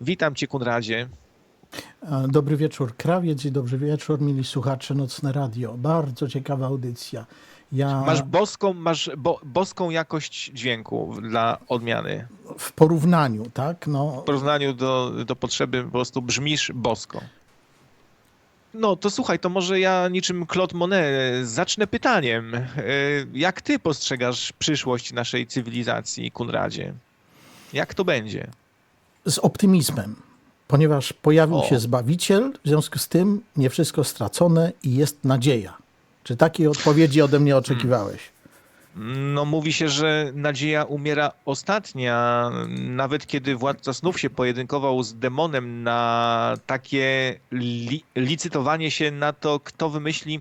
Witam Cię, Kunradzie. E, Dobry wieczór, krawiec i dobry wieczór, mili słuchacze Nocne Radio. Bardzo ciekawa audycja. Ja Masz boską, masz bo, boską jakość dźwięku dla odmiany. w porównaniu, tak? No, W porównaniu do, do potrzeby po prostu brzmisz bosko. No to słuchaj, to może ja niczym Claude Monet zacznę pytaniem. E, Jak ty postrzegasz przyszłość naszej cywilizacji, Kunradzie? Jak to będzie? Z optymizmem, ponieważ pojawił O. się Zbawiciel, w związku z tym nie wszystko stracone i jest nadzieja. Czy takiej odpowiedzi ode mnie oczekiwałeś? No mówi się, że nadzieja umiera ostatnia. Nawet kiedy władca snów się pojedynkował z demonem na takie li licytowanie się na to, kto wymyśli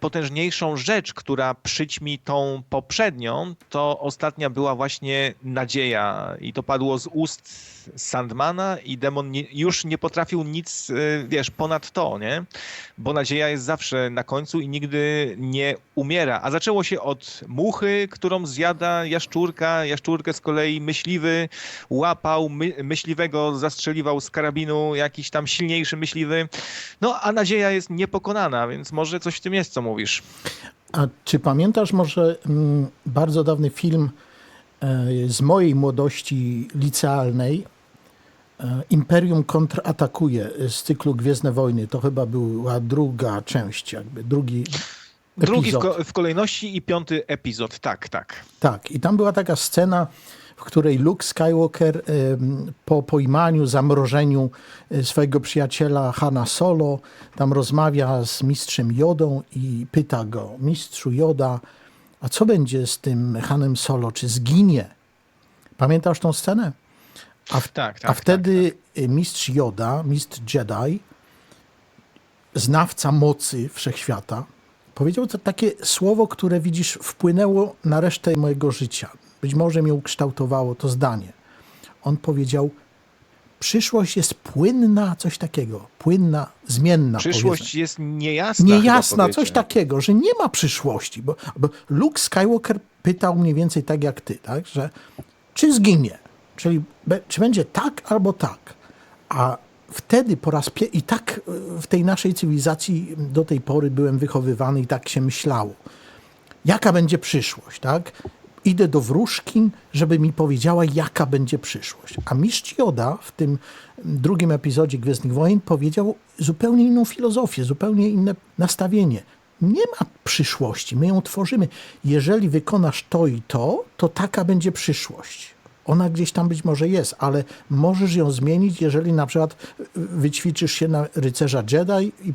potężniejszą rzecz, która przyćmi tą poprzednią, to ostatnia była właśnie nadzieja. I to padło z ust Sandmana i demon nie, już nie potrafił nic, e, wiesz, ponad to, nie? Bo nadzieja jest zawsze na końcu i nigdy nie umiera. A zaczęło się od muchy, którą zjada jaszczurka. Jaszczurkę z kolei myśliwy łapał, my, myśliwego zastrzeliwał z karabinu jakiś tam silniejszy myśliwy. No, a nadzieja jest niepokonana, więc może coś w tym jest, co mówisz. A czy pamiętasz może mm, bardzo dawny film e, z mojej młodości licealnej? E, Imperium kontratakuje z cyklu Gwiezdne Wojny. To chyba była druga część, jakby drugi Drugi epizod. w kolejności i piąty epizod. Tak, tak. Tak, i tam była taka scena, w której Luke Skywalker po pojmaniu, zamrożeniu e, swojego przyjaciela Hana Solo, tam rozmawia z mistrzem Jodą i pyta go, mistrzu Joda, a co będzie z tym Hanem Solo, czy zginie? Pamiętasz tą scenę? A, w, Tak, tak, a wtedy y, mistrz Joda, mistrz Jedi, znawca mocy wszechświata, powiedział to takie słowo, które widzisz, wpłynęło na resztę mojego życia. Być może mnie ukształtowało to zdanie. On powiedział: Przyszłość jest płynna, coś takiego. Płynna, zmienna. Przyszłość jest niejasna. powiedzmy. Niejasna, coś takiego, że nie ma przyszłości. Bo, bo Luke Skywalker pytał mniej więcej tak jak ty, tak? że czy zginie? Czyli be, czy będzie tak albo tak? A wtedy po raz pierwszy, i tak w tej naszej cywilizacji do tej pory byłem wychowywany i tak się myślało. Jaka będzie przyszłość, tak? Idę do wróżki, żeby mi powiedziała, jaka będzie przyszłość. A mistrz Joda w tym drugim epizodzie Gwiezdnych Wojen powiedział zupełnie inną filozofię, zupełnie inne nastawienie. Nie ma przyszłości, my ją tworzymy. Jeżeli wykonasz to i to, to taka będzie przyszłość. Ona gdzieś tam być może jest, ale możesz ją zmienić, jeżeli na przykład wyćwiczysz się na rycerza Jedi i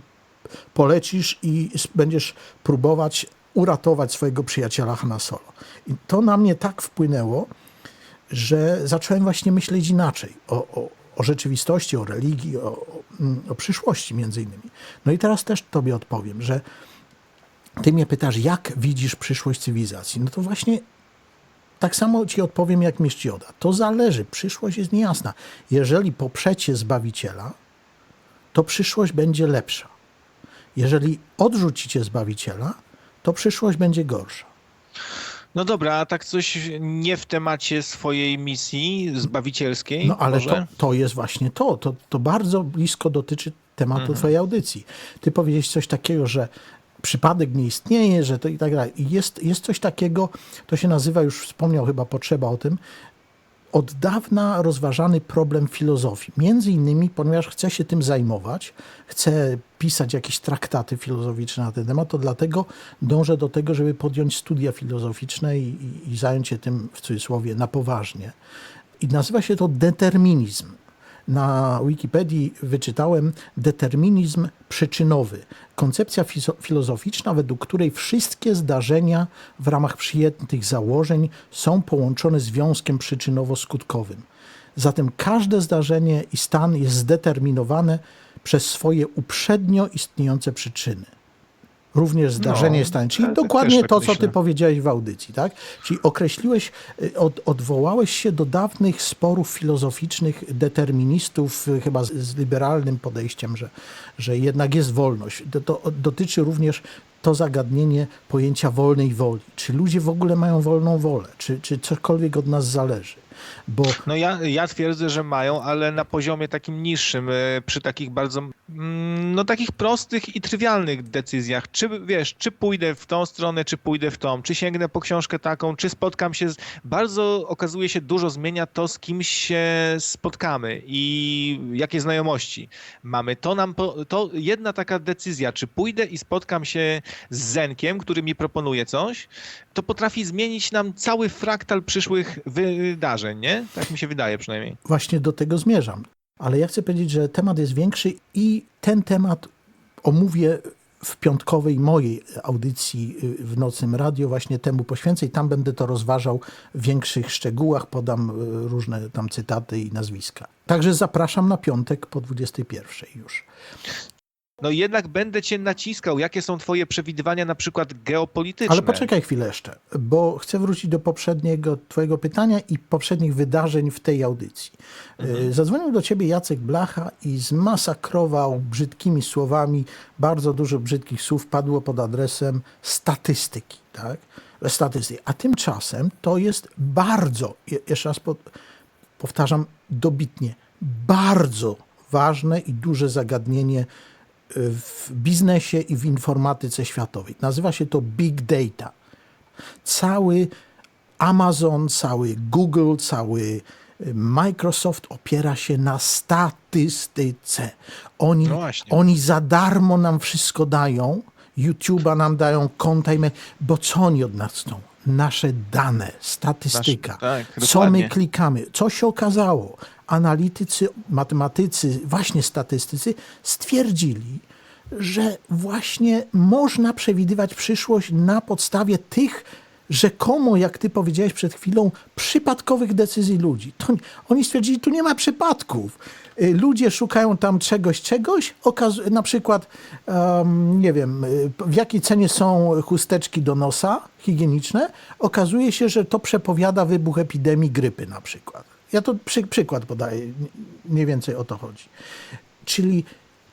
polecisz i będziesz próbować uratować swojego przyjaciela Hanna Solo. I to na mnie tak wpłynęło, że zacząłem właśnie myśleć inaczej o, o, o rzeczywistości, o religii, o, mm, o przyszłości między innymi. No i teraz też tobie odpowiem, że ty mnie pytasz, jak widzisz przyszłość cywilizacji? No to właśnie tak samo ci odpowiem jak mistrz Joda. To zależy, przyszłość jest niejasna. Jeżeli poprzecie Zbawiciela, to przyszłość będzie lepsza. Jeżeli odrzucicie Zbawiciela, to przyszłość będzie gorsza. No dobra, a tak coś nie w temacie swojej misji zbawicielskiej? No ale to, to jest właśnie to. to. To bardzo blisko dotyczy tematu Mhm. twojej audycji. Ty powiedziałeś coś takiego, że przypadek nie istnieje, że to i tak dalej. I jest, jest coś takiego, to się nazywa, już wspomniał chyba Potrzeba o tym, od dawna rozważany problem filozofii. Między innymi, ponieważ chcę się tym zajmować, chcę pisać jakieś traktaty filozoficzne na ten temat, to dlatego dążę do tego, żeby podjąć studia filozoficzne i, i, i zająć się tym w cudzysłowie na poważnie. I nazywa się to determinizm. Na Wikipedii wyczytałem determinizm przyczynowy. Koncepcja filozoficzna, według której wszystkie zdarzenia w ramach przyjętych założeń są połączone związkiem przyczynowo-skutkowym. Zatem każde zdarzenie i stan jest zdeterminowane przez swoje uprzednio istniejące przyczyny. Również zdarzenie No, jest stanie. Czyli dokładnie tak to, co ty powiedziałeś w audycji, tak? Czyli określiłeś, y, od, odwołałeś się do dawnych sporów filozoficznych deterministów, y, chyba z, z liberalnym podejściem, że, że jednak jest wolność. To, to dotyczy również to zagadnienie pojęcia wolnej woli. Czy ludzie w ogóle mają wolną wolę? Czy, czy cokolwiek od nas zależy? Bo No ja, ja twierdzę, że mają, ale na poziomie takim niższym, e, przy takich bardzo, mm, no takich prostych i trywialnych decyzjach. Czy wiesz, czy pójdę w tą stronę, czy pójdę w tą, czy sięgnę po książkę taką, czy spotkam się z... Bardzo okazuje się, dużo zmienia to, z kim się spotkamy i jakie znajomości mamy. To nam, po- to jedna taka decyzja, czy pójdę i spotkam się z Zenkiem, który mi proponuje coś, to potrafi zmienić nam cały fraktal przyszłych wydarzeń, nie? Tak mi się wydaje przynajmniej. właśnie do tego zmierzam. Ale ja chcę powiedzieć, że temat jest większy i ten temat omówię w piątkowej mojej audycji y, w Nocnym Radio, właśnie temu poświęcę i tam będę to rozważał w większych szczegółach, podam y, różne tam cytaty i nazwiska. Także zapraszam na piątek po 21 już. No jednak będę cię naciskał, jakie są twoje przewidywania na przykład geopolityczne. Ale poczekaj chwilę jeszcze, bo chcę wrócić do poprzedniego twojego pytania i poprzednich wydarzeń w tej audycji. Y, Zadzwonił do ciebie Jacek Blacha i zmasakrował brzydkimi słowami, bardzo dużo brzydkich słów padło pod adresem statystyki, tak? Statystyki. A tymczasem to jest bardzo, je- jeszcze raz po- powtarzam dobitnie, bardzo ważne i duże zagadnienie w biznesie i w informatyce światowej. Nazywa się to Big Data. Cały Amazon, cały Google, cały y, Microsoft opiera się na statystyce. Oni, No oni za darmo nam wszystko dają, YouTube'a nam dają, konta bo co oni od nas chcą? Nasze dane, statystyka. Nasze- tak, co my klikamy. Co się okazało? Analitycy, matematycy, właśnie statystycy stwierdzili, że właśnie można przewidywać przyszłość na podstawie tych rzekomo, jak ty powiedziałeś przed chwilą, przypadkowych decyzji ludzi. To, oni stwierdzili, tu nie ma przypadków. Y, Ludzie szukają tam czegoś, czegoś, okaz- na przykład, em, nie wiem, y, w jakiej cenie są chusteczki do nosa higieniczne. Okazuje się, że to przepowiada wybuch epidemii grypy na przykład. Ja to przy, przykład podaję, mniej więcej o to chodzi. Czyli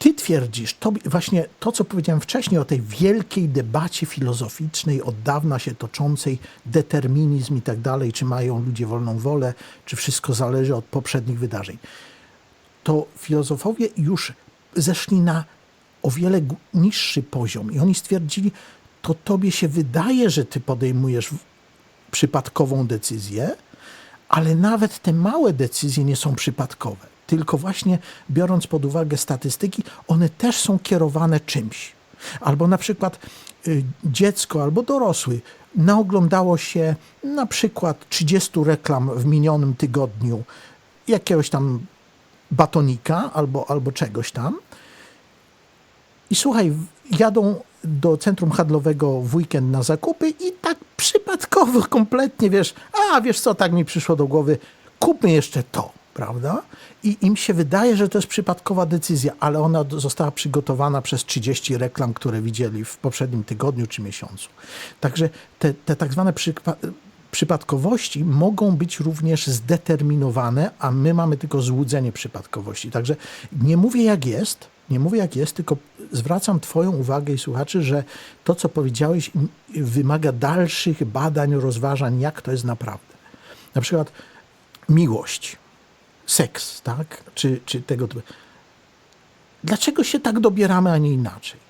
ty twierdzisz, to właśnie to, co powiedziałem wcześniej o tej wielkiej debacie filozoficznej, od dawna się toczącej, determinizm i tak dalej, czy mają ludzie wolną wolę, czy wszystko zależy od poprzednich wydarzeń. To filozofowie już zeszli na o wiele niższy poziom i oni stwierdzili, to tobie się wydaje, że ty podejmujesz przypadkową decyzję, ale nawet te małe decyzje nie są przypadkowe. Tylko właśnie biorąc pod uwagę statystyki, one też są kierowane czymś. Albo na przykład y, dziecko albo dorosły naoglądało się na przykład 30 reklam w minionym tygodniu jakiegoś tam batonika albo, albo czegoś tam. I słuchaj, jadą do centrum handlowego w weekend na zakupy i tak przypadkowo, kompletnie wiesz, a wiesz co, tak mi przyszło do głowy, kupmy jeszcze to, prawda? I im się wydaje, że to jest przypadkowa decyzja, ale ona została przygotowana przez 30 reklam, które widzieli w poprzednim tygodniu czy miesiącu. Także te, te tak zwane przypa- przypadkowości mogą być również zdeterminowane, a my mamy tylko złudzenie przypadkowości. Także nie mówię jak jest, nie mówię jak jest, tylko zwracam Twoją uwagę i słuchaczy, że to, co powiedziałeś, wymaga dalszych badań, rozważań, jak to jest naprawdę. Na przykład miłość, seks, tak? Czy, czy tego typu. Dlaczego się tak dobieramy, a nie inaczej?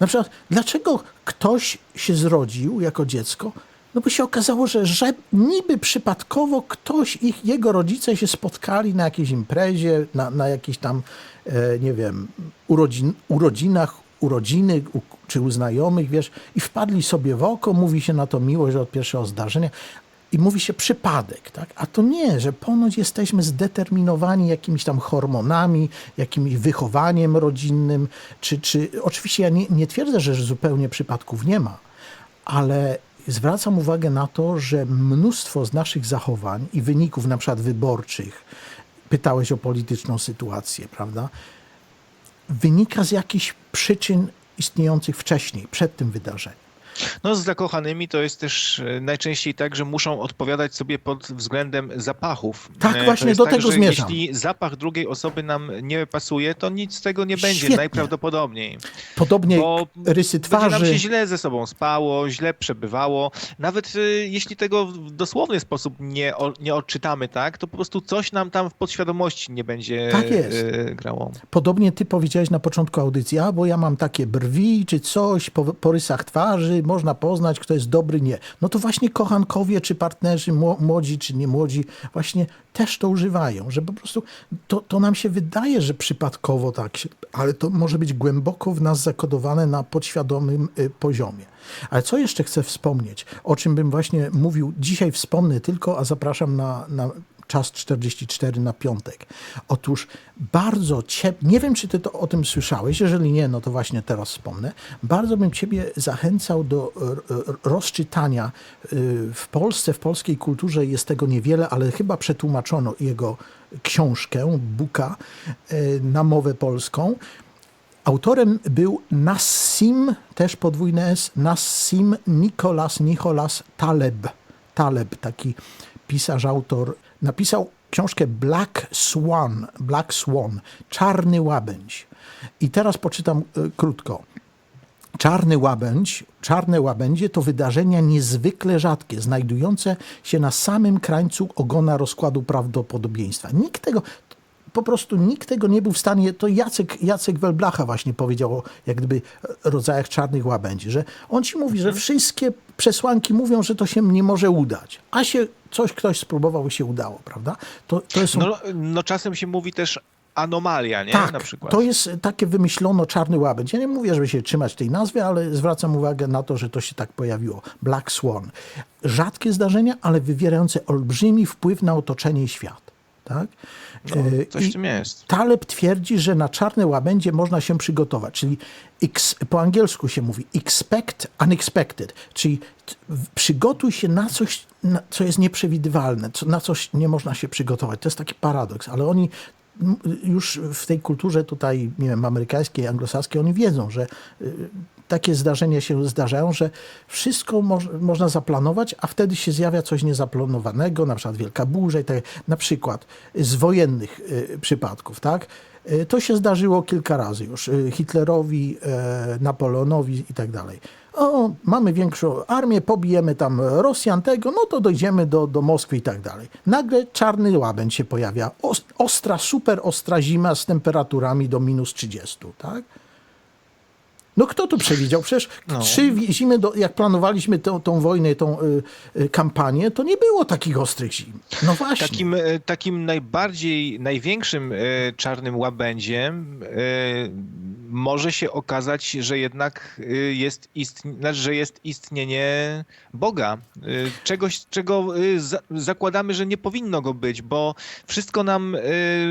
Na przykład, dlaczego ktoś się zrodził jako dziecko? No bo się okazało, że, że niby przypadkowo ktoś, ich, jego rodzice się spotkali na jakiejś imprezie, na, na jakichś tam, e, nie wiem, urodzin, urodzinach, urodziny u, czy u znajomych, wiesz, i wpadli sobie w oko, mówi się na to miłość od pierwszego zdarzenia. I mówi się przypadek, tak? A to nie, że ponoć jesteśmy zdeterminowani jakimiś tam hormonami, jakimś wychowaniem rodzinnym, czy, czy oczywiście ja nie, nie twierdzę, że zupełnie przypadków nie ma, ale zwracam uwagę na to, że mnóstwo z naszych zachowań i wyników na przykład wyborczych, pytałeś o polityczną sytuację, prawda? Wynika z jakichś przyczyn istniejących wcześniej, przed tym wydarzeniem. No z zakochanymi to jest też e, najczęściej tak, że muszą odpowiadać sobie pod względem zapachów. Tak, E, właśnie do tak, tego zmierzam. Jeśli zapach drugiej osoby nam nie pasuje, to nic z tego nie będzie Świetnie. najprawdopodobniej. Podobnie Bo rysy Będzie nam twarzy. się źle ze sobą spało, źle przebywało. Nawet y, jeśli tego w dosłowny sposób nie, nie odczytamy, tak, to po prostu coś nam tam w podświadomości nie będzie Tak jest. grało. Podobnie ty powiedziałeś na początku audycji, a bo ja mam takie brwi czy coś, po, po rysach twarzy, można poznać, kto jest dobry, nie. No to właśnie kochankowie czy partnerzy, mło- młodzi czy nie młodzi, właśnie też to używają, że po prostu to, to nam się wydaje, że przypadkowo tak, ale to może być głęboko w nas zakodowane na podświadomym y, poziomie. Ale co jeszcze chcę wspomnieć, o czym bym właśnie mówił, dzisiaj wspomnę tylko, a zapraszam na, na czas 44 na piątek. Otóż bardzo cię, nie wiem czy ty to o tym słyszałeś, jeżeli nie, no to właśnie teraz wspomnę. Bardzo bym ciebie zachęcał do r- r- rozczytania y, w Polsce, w polskiej kulturze jest tego niewiele, ale chyba przetłumaczono jego książkę, Buka na mowę polską. Autorem był Nassim, też podwójne S, Nassim Nicholas Nicholas Taleb. Taleb, taki pisarz, autor, napisał książkę Black Swan, Black Swan, Czarny Łabędź. I teraz poczytam y, krótko. Czarny łabędź, czarne łabędzie to wydarzenia niezwykle rzadkie, znajdujące się na samym krańcu ogona rozkładu prawdopodobieństwa. Nikt tego, po prostu nikt tego nie był w stanie, to Jacek, Jacek Welblacha właśnie powiedział o jak gdyby rodzajach czarnych łabędzi, że on ci mówi, że wszystkie przesłanki mówią, że to się nie może udać, a się coś ktoś spróbował i się udało, prawda? To, to jest No, no czasem się mówi też anomalia, nie? tak, Na przykład. to jest takie wymyślono czarny łabędź. Ja nie mówię, żeby się trzymać tej nazwy, ale zwracam uwagę na to, że to się tak pojawiło. Black Swan. Rzadkie zdarzenia, ale wywierające olbrzymi wpływ na otoczenie i świat. Tak? E, Coś w tym jest. Taleb twierdzi, że na czarne łabędzie można się przygotować, czyli ex, po angielsku się mówi expect unexpected, czyli przygotuj się na coś, na, co jest nieprzewidywalne, co, na coś nie można się przygotować. To jest taki paradoks, ale oni już w tej kulturze tutaj, nie wiem, amerykańskiej, anglosaskiej, oni wiedzą, że y, takie zdarzenia się zdarzają, że wszystko moż, można zaplanować, a wtedy się zjawia coś niezaplanowanego, na przykład wielka burza i tak. Na przykład z wojennych y, przypadków, tak? Y, To się zdarzyło kilka razy już. y, Hitlerowi, e, Napoleonowi i tak dalej. O, mamy większą armię, pobijemy tam Rosjan tego, no to dojdziemy do, do Moskwy i tak dalej. Nagle czarny łabędź się pojawia. Os- Ostra, super ostra zima z temperaturami do minus 30, tak? No kto to przewidział? Przecież No. trzy zimy, do, jak planowaliśmy tą, tą wojnę, tą y, y, kampanię, to nie było takich ostrych zim. No właśnie. Takim, e, takim najbardziej, największym e, czarnym łabędziem e, może się okazać, że jednak e, jest, istn- znaczy, że jest istnienie Boga. Czegoś, czego za- zakładamy, że nie powinno go być, bo wszystko nam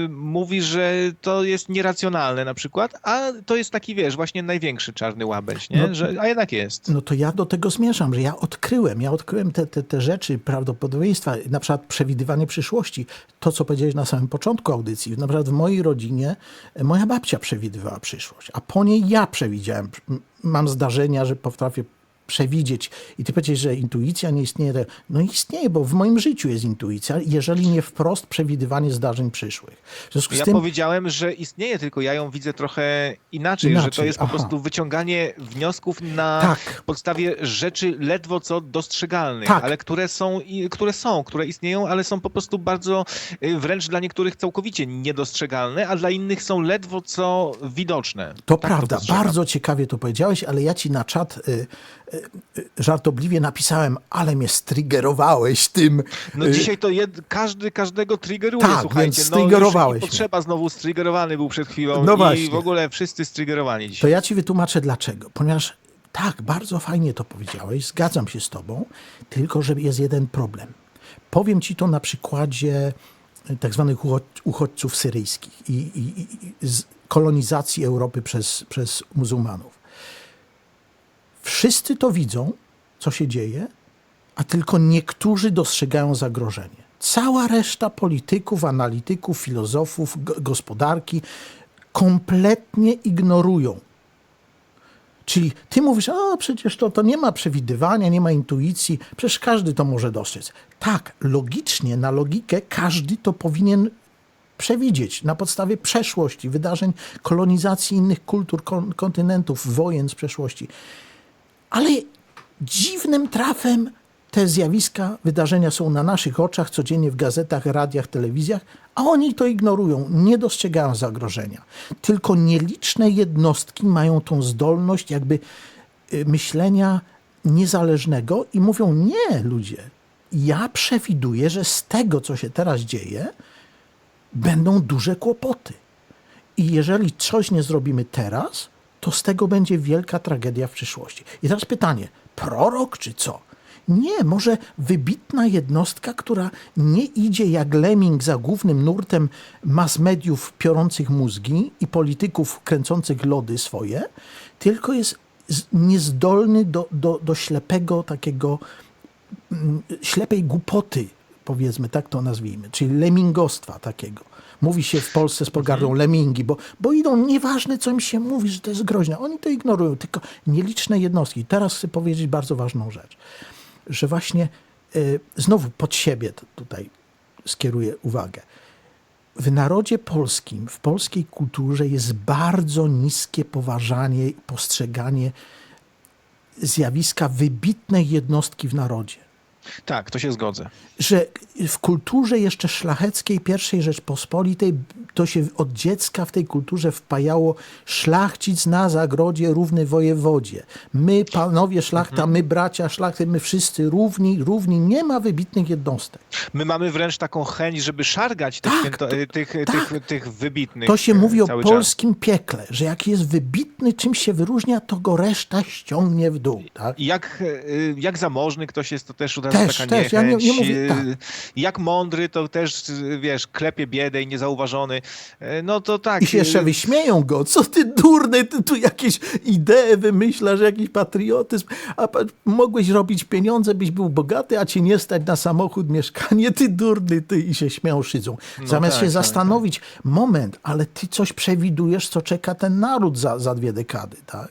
mówi, że to jest nieracjonalne na przykład, a to jest taki, wiesz, właśnie największy czarny łabędź, nie? No- że, a jednak jest. No to ja do tego zmierzam, że ja odkryłem, ja odkryłem te, te, te rzeczy, prawdopodobieństwa, na przykład przewidywanie przyszłości. To, co powiedziałeś na samym początku audycji. Na przykład w mojej rodzinie e, moja babcia przewidywała przyszłość, a po niej ja przewidziałem. Mam zdarzenia, że potrafię przewidzieć. I ty powiedziałeś, że intuicja nie istnieje. No istnieje, bo w moim życiu jest intuicja, jeżeli nie wprost przewidywanie zdarzeń przyszłych. Ja tym... powiedziałem, że istnieje, tylko ja ją widzę trochę inaczej, że to Inaczej, jest po aha. prostu wyciąganie wniosków na Tak. podstawie rzeczy ledwo co dostrzegalnych, Tak. ale które są, które są, które istnieją, ale są po prostu bardzo y, wręcz dla niektórych całkowicie niedostrzegalne, a dla innych są ledwo co widoczne. To Tak prawda, postrzegam. bardzo ciekawie to powiedziałeś, ale ja ci na czat y, żartobliwie napisałem, ale mnie strygerowałeś tym. No y, dzisiaj to jed, każdy każdego triggeruje, Tak, słuchajcie. więc no, striggerowałeś mnie. potrzeba znowu striggerowany był przed chwilą No i właśnie. w ogóle wszyscy striggerowani To dzisiaj. ja ci wytłumaczę dlaczego. Ponieważ tak, bardzo fajnie to powiedziałeś, zgadzam się z tobą, tylko że jest jeden problem. Powiem ci to na przykładzie tak zwanych ucho- uchodźców syryjskich i, i, i kolonizacji Europy przez, przez muzułmanów. Wszyscy to widzą, co się dzieje, a tylko niektórzy dostrzegają zagrożenie. Cała reszta polityków, analityków, filozofów, go- gospodarki kompletnie ignorują Czyli ty mówisz, a przecież to, to nie ma przewidywania, nie ma intuicji, przecież każdy to może dostrzec. Tak, logicznie, na logikę każdy to powinien przewidzieć na podstawie przeszłości, wydarzeń kolonizacji innych kultur, kon- kontynentów, wojen z przeszłości. Ale dziwnym trafem te zjawiska, wydarzenia są na naszych oczach codziennie w gazetach, radiach, telewizjach, a oni to ignorują, nie dostrzegają zagrożenia. Tylko nieliczne jednostki mają tą zdolność jakby y, myślenia niezależnego i mówią: Nie, ludzie, ja przewiduję, że z tego, co się teraz dzieje, będą duże kłopoty. I jeżeli coś nie zrobimy teraz, to z tego będzie wielka tragedia w przyszłości. I teraz pytanie: prorok czy co? Nie, może wybitna jednostka, która nie idzie jak lemming za głównym nurtem mass mediów piorących mózgi i polityków kręcących lody swoje, tylko jest niezdolny do, do, do ślepego takiego mm, ślepej głupoty, powiedzmy, tak to nazwijmy, czyli lemingostwa takiego. Mówi się w Polsce z pogardą lemingi, bo, bo idą, nieważne co im się mówi, że to jest groźne. Oni to ignorują, tylko nieliczne jednostki. Teraz chcę powiedzieć bardzo ważną rzecz, że właśnie y, znowu pod siebie tutaj skieruję uwagę. W narodzie polskim, w polskiej kulturze jest bardzo niskie poważanie i postrzeganie zjawiska wybitnej jednostki w narodzie Tak, to się zgodzę. że w kulturze jeszcze szlacheckiej pierwszej Rzeczpospolitej to się od dziecka w tej kulturze wpajało szlachcic na zagrodzie równy wojewodzie. My, panowie szlachta, my bracia szlachty, my wszyscy równi, równi. Nie ma wybitnych jednostek. My mamy wręcz taką chęć, żeby szargać tych, Tak, święto, to- tych, tak. tych, tych wybitnych. To się e, mówi o cały czas. polskim piekle, że jak jest wybitny, czymś się wyróżnia, to go reszta ściągnie w dół. Tak? I Jak, e, jak zamożny ktoś jest, to też od razu Też, taka też. Ja nie- niechęć. nie mówię- E, tak. Jak mądry, to też, wiesz, klepie biedę i niezauważony. E, No to tak. I się jeszcze e, wyśmieją go. Co ty durny, ty tu jakieś idee wymyślasz, jakiś patriotyzm. A mogłeś robić pieniądze, byś był bogaty, a ci nie stać na samochód, mieszkanie. Ty durny, ty i się śmiał, szydzą. Zamiast tak, się tak, zastanowić, moment, ale ty coś przewidujesz, co czeka ten naród za, za dwie dekady, tak?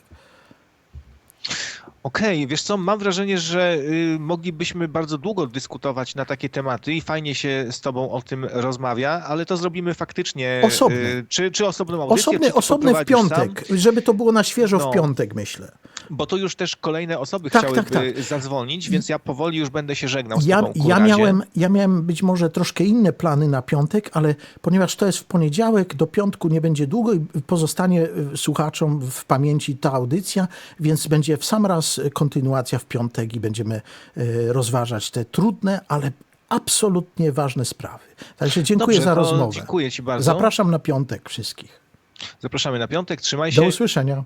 Okej, wiesz co, mam wrażenie, że y, moglibyśmy bardzo długo dyskutować na takie tematy i fajnie się z tobą o tym rozmawia, ale to zrobimy faktycznie. Osobny. y, Czy, czy osobną audycję, czy Osobny, ty osobny w piątek, Sam? żeby to było na świeżo No. w piątek, myślę. Bo to już też kolejne osoby Tak, chciałyby tak, zadzwonić, więc ja powoli już będę się żegnał z Ja, tobą. ja, miałem, ja miałem być może troszkę inne plany na piątek, ale ponieważ to jest w poniedziałek, do piątku nie będzie długo i pozostanie y, słuchaczom w pamięci ta audycja, więc będzie w sam raz kontynuacja w piątek i będziemy y, rozważać te trudne, ale absolutnie ważne sprawy. Także dziękuję Dobrze, za rozmowę. Dziękuję ci bardzo. Zapraszam na piątek wszystkich. Zapraszamy na piątek, trzymaj się. Do usłyszenia.